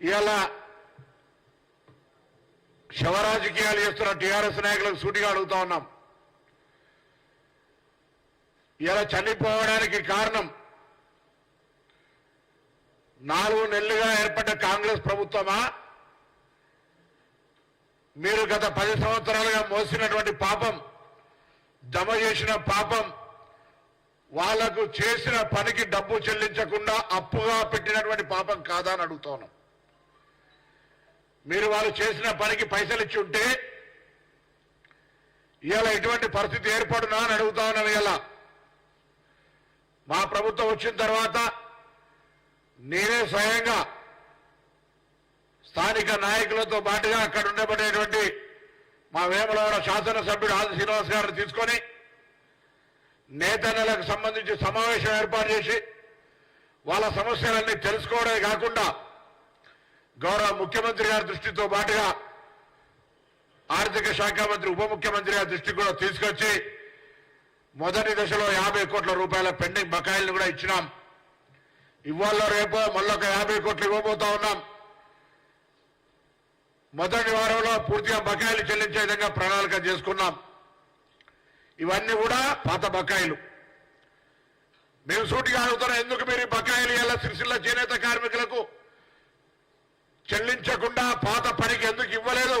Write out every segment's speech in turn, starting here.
ఇవాళ శవరాజకీయాలు చేస్తున్న టీఆర్ఎస్ నాయకులకు సూటిగా అడుగుతా ఉన్నాం. ఇలా చనిపోవడానికి కారణం నాలుగు నెలలుగా ఏర్పడ్డ కాంగ్రెస్ ప్రభుత్వమా? మీరు గత పది సంవత్సరాలుగా మోసినటువంటి పాపం జమ చేసిన పాపం వాళ్ళకు చేసిన పనికి డబ్బు చెల్లించకుండా అప్పుగా పెట్టినటువంటి పాపం కాదా అని అడుగుతున్నాం మీరు వాళ్ళు చేసిన పనికి పైసలు ఇచ్చి ఉంటే ఇవాళ ఎటువంటి పరిస్థితి ఏర్పడునా అని అడుగుతా ఉన్నాను ఇలా మా ప్రభుత్వం వచ్చిన తర్వాత నేనే స్వయంగా స్థానిక నాయకులతో పాటుగా అక్కడ ఉండబడేటువంటి మా వేములవాడ శాసనసభ్యుడు ఆది శ్రీనివాస్ గారిని తీసుకొని నేతన్నలకు సంబంధించి సమావేశం ఏర్పాటు చేసి వాళ్ళ సమస్యలన్నీ తెలుసుకోవడమే కాకుండా గౌరవ ముఖ్యమంత్రి గారి దృష్టితో పాటుగా ఆర్థిక శాఖ మంత్రి ఉప ముఖ్యమంత్రి గారి దృష్టికి కూడా తీసుకొచ్చి మొదటి దశలో యాభై కోట్ల రూపాయల పెండింగ్ బకాయిలను కూడా ఇచ్చినాం. ఇవాళ రేపో మళ్ళొక యాభై కోట్లు ఇవ్వబోతా ఉన్నాం. మొదటి వారంలో పూర్తిగా బకాయిలు చెల్లించే విధంగా ప్రణాళిక చేసుకున్నాం. ఇవన్నీ కూడా పాత బకాయిలు. మేము సూటిగా అడుగుతున్నాం ఎందుకు మీరు ఈ బకాయిలు ఎలా సిరిసిల్ల చేనేత కార్మికులకు చెల్లించకుండా పాత పనికి ఎందుకు ఇవ్వలేదు?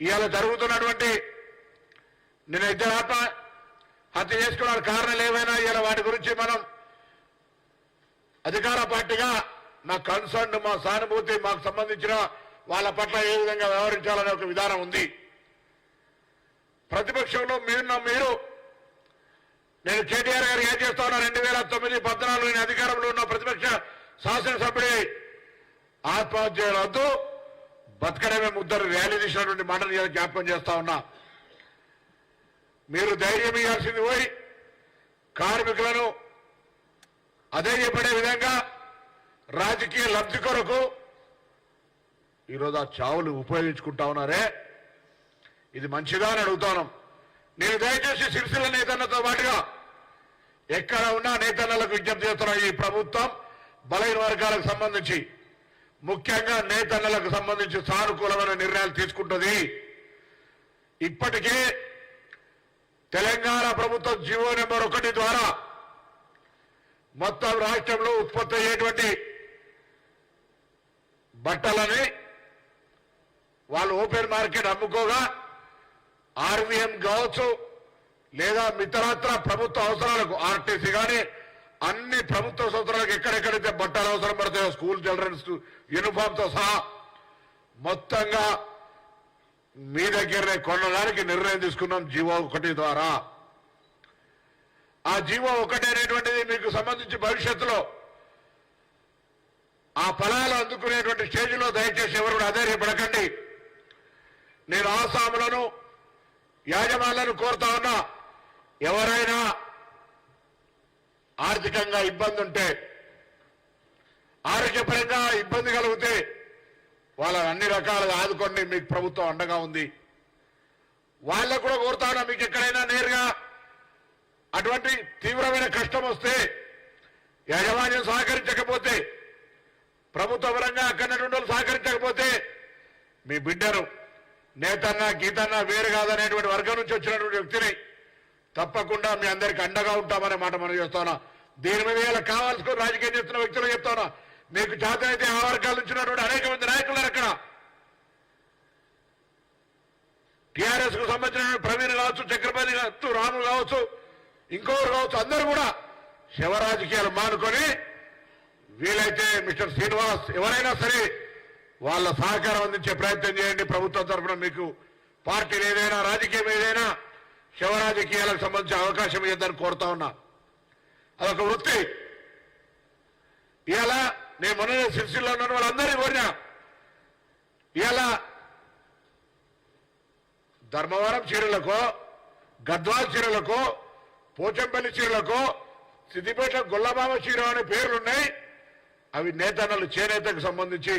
ఇవాళ జరుగుతున్నటువంటి నేను ఇద్దరు ఆత్మ హత్య చేసుకున్న కారణాలు ఏమైనా ఇవాళ వాటి గురించి మనం అధికార పార్టీగా మా కన్సర్న్ మా సానుభూతి మాకు సంబంధించిన వాళ్ళ పట్ల ఏ విధంగా వ్యవహరించాలనే ఒక విధానం ఉంది. ప్రతిపక్షంలో మీరున్న మీరు నేను కేటీఆర్ గారు ఏం చేస్తా ఉన్నా? రెండు వేల తొమ్మిది పద్నాలుగు నేను అధికారంలో ఉన్న ప్రతిపక్ష శాసనసభ్యుడి ఆత్మహత్య వద్దు బతకడమే ముద్దరు ర్యాలీ తీసినటువంటి మాటలు జ్ఞాపకం చేస్తా ఉన్నా. మీరు ధైర్యం ఇవ్వాల్సింది పోయి కార్మికులను అధైర్యపడే విధంగా రాజకీయ లబ్ధి కొరకు ఈరోజు ఆ చావులు ఉపయోగించుకుంటా ఉన్నారే? ఇది మంచిదా అని అడుగుతాను. నేను దయచేసి సిరిసిల్ల నేతన్నతో పాటుగా ఎక్కడ ఉన్నా నేతన్నలకు విజ్ఞప్తి చేస్తున్నా ఈ ప్రభుత్వం. బలహీన వర్గాలకు సంబంధించి ముఖ్యంగా నేతన్నలకు సంబంధించి సానుకూలమైన నిర్ణయాలు తీసుకుంటుంది. ఇప్పటికే తెలంగాణ ప్రభుత్వం జీవో నెంబర్ ఒకటి ద్వారా మొత్తం రాష్ట్రంలో ఉత్పత్తి అయ్యేటువంటి బట్టలని వాళ్ళు ఓపెన్ మార్కెట్ అమ్ముకోగా ఆర్వీఎం కావచ్చు లేదా మితరాత్ర ప్రభుత్వ అవసరాలకు ఆర్టీసీ కానీ అన్ని ప్రభుత్వ సంవత్సరాలకు ఎక్కడెక్కడైతే బట్టలు అవసరం పడతాయో స్కూల్ చిల్డ్రన్స్ యూనిఫామ్తో సహా మొత్తంగా మీ దగ్గరనే కొనడానికి నిర్ణయం తీసుకున్నాం జీవో ఒకటి ద్వారా. ఆ జీవో ఒకటి అనేటువంటిది మీకు సంబంధించి భవిష్యత్తులో ఆ ఫలాలు అందుకునేటువంటి స్టేజ్లో దయచేసి ఎవరు కూడా అధైర్యపడకండి. నేను ఆసాములను యాజమాన్లను కోరుతా ఉన్నా ఎవరైనా ఆర్థికంగా ఇబ్బంది ఉంటే ఆరోగ్యపరంగా ఇబ్బంది కలిగితే వాళ్ళని అన్ని రకాలుగా ఆదుకోండి మీకు ప్రభుత్వం అండగా ఉంది. వాళ్ళకు కూడా కోరుతా మీకు ఎక్కడైనా నేరుగా అటువంటి తీవ్రమైన కష్టం వస్తే యాజమాన్యం సహకరించకపోతే ప్రభుత్వ పరంగా అక్కడ వాళ్ళు సహకరించకపోతే మీ బిడ్డను నేతన్న గీతన్నా వేరు కాదనేటువంటి వర్గం నుంచి వచ్చినటువంటి వ్యక్తిని తప్పకుండా మీ అందరికి అండగా ఉంటామనే మాట మనం చేస్తున్నాం దీని మీద ఇలా కావాల్సుకుని రాజకీయం చేస్తున్న వ్యక్తులు చెప్తానా మీకు చేతనైతే ఆ వర్గాల నుంచి ఉన్నటువంటి అనేక మంది నాయకులు అక్కడ. టిఆర్ఎస్కు సంబంధించిన ప్రవీణ్ కావచ్చు చక్రపతి కావచ్చు రాము కావచ్చు ఇంకొకరు కావచ్చు అందరూ కూడా శివ రాజకీయాలు మానుకొని వీలైతే మిస్టర్ శ్రీనివాస్ ఎవరైనా సరే వాళ్ళ సహకారం అందించే ప్రయత్నం చేయండి. ప్రభుత్వం తరఫున మీకు పార్టీలు ఏదైనా రాజకీయం ఏదైనా శివ రాజకీయాలకు సంబంధించిన అవకాశం ఇద్దని కోరుతా ఉన్నా. అదొక వృత్తి. ఇవాళ నేను మొన్న సిరిసిల్లో ఉన్న వాళ్ళందరినీ కోరినా. ఇవాళ ధర్మవరం చీరలకు గద్వాల్ చీరలకు పోచంపల్లి చీరలకు సిద్దిపేట గొల్లబామ చీర అనే పేర్లున్నాయి. అవి నేతన్నలు చేనేతకు సంబంధించి.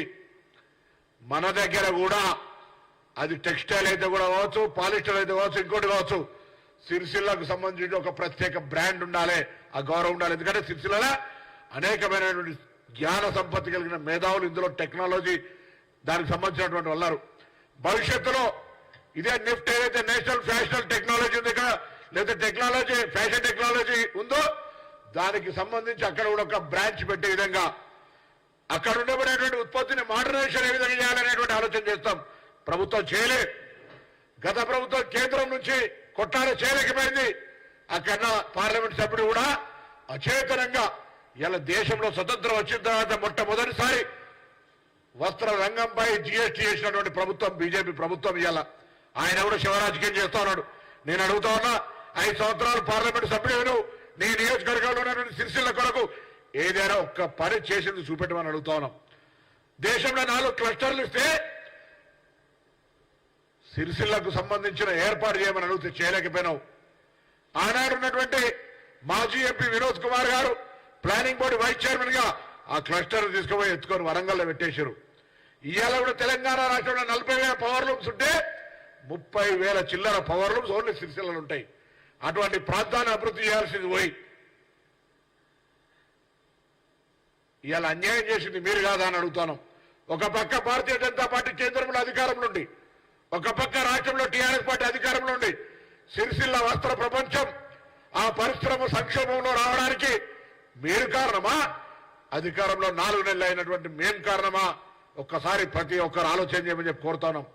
మన దగ్గర కూడా అది టెక్స్టైల్ అయితే కూడా కావచ్చు పాలిస్టర్ అయితే కావచ్చు ఇంకోటి కావచ్చు. సిరిసిల్లకు సంబంధించి ఒక ప్రత్యేక బ్రాండ్ ఉండాలి. ఆ గౌరవం ఉండాలి. ఎందుకంటే సిరిసిల్ల అనేకమైనటువంటి జ్ఞాన సంపత్తి కలిగిన మేధావులు ఇందులో టెక్నాలజీ దానికి సంబంధించినటువంటి ఉన్నారు. భవిష్యత్తులో ఇదే నిఫ్ట్ ఏదైతే నేషనల్ ఫ్యాషనల్ టెక్నాలజీ ఉంది ఇక్కడ లేదా టెక్నాలజీ ఫ్యాషన్ టెక్నాలజీ ఉందో దానికి సంబంధించి అక్కడ కూడా ఒక బ్రాంచ్ పెట్టే విధంగా అక్కడ ఉండబడేటువంటి ఉత్పత్తిని మోడర్నైజేషన్ ఏ విధంగా చేయాలనేటువంటి ఆలోచన చేస్తాం. ప్రభుత్వం చేయలే. గత ప్రభుత్వం కేంద్రం నుంచి కొట్టాల చేయలేకపోయింది అక్కడ పార్లమెంట్ సభ్యుడు కూడా అచేతనంగా ఇలా దేశంలో స్వతంత్రం వచ్చిన తర్వాత మొట్టమొదటిసారి వస్త్ర రంగంపై జిఎస్టీ చేసినటువంటి ప్రభుత్వం బీజేపీ ప్రభుత్వం ఇవాళ ఆయన కూడా శివరాజకీయం చేస్తా ఉన్నాడు. నేను అడుగుతా ఉన్నా ఐదు సంవత్సరాలు పార్లమెంట్ సభ్యుడు నీ నియోజకవర్గంలో ఉన్నటువంటి సిరిసిల్ల కొరకు ఏదైనా ఒక్క పని చేసింది చూపెట్టమని అడుగుతా ఉన్నాం. దేశంలో నాలుగు క్లస్టర్లు ఇస్తే సిరిసిల్లకు సంబంధించిన ఏర్పాటు చేయమని అడిగితే చేయలేకపోయినావు. ఆనాడు ఉన్నటువంటి మాజీ ఎంపీ వినోద్ కుమార్ గారు ప్లానింగ్ బోర్డు వైస్ చైర్మన్గా ఆ క్లస్టర్ తీసుకుపోయి ఎత్తుకొని వరంగల్లో పెట్టేశారు. ఇవాళ కూడా తెలంగాణ రాష్ట్రంలో నలభై వేల పవర్ లూమ్స్ ఉంటే ముప్పై వేల చిల్లర పవర్ లూమ్స్ ఓన్లీ సిరిసిల్లలు ఉంటాయి. అటువంటి ప్రాంతాన్ని అభివృద్ధి చేయాల్సింది పోయి. ఇవాళ అన్యాయం చేసింది మీరు కాదా అని అడుగుతాను. ఒక పక్క భారతీయ జనతా పార్టీ కేంద్రంలో అధికారంలో ఉండి ఒక పక్క రాష్ట్రంలో టీఆర్ఎస్ పార్టీ అధికారంలో ఉంది. సిరిసిల్ల వస్త్ర ప్రపంచం. ఆ పరిశ్రమ సంక్షోభంలో రావడానికి మీరు కారణమా? అధికారంలో నాలుగు నెలలు అయినటువంటి మేం కారణమా? ఒక్కసారి ప్రతి ఒక్కరు ఆలోచన చేయమని చెప్పి కోరుతాను.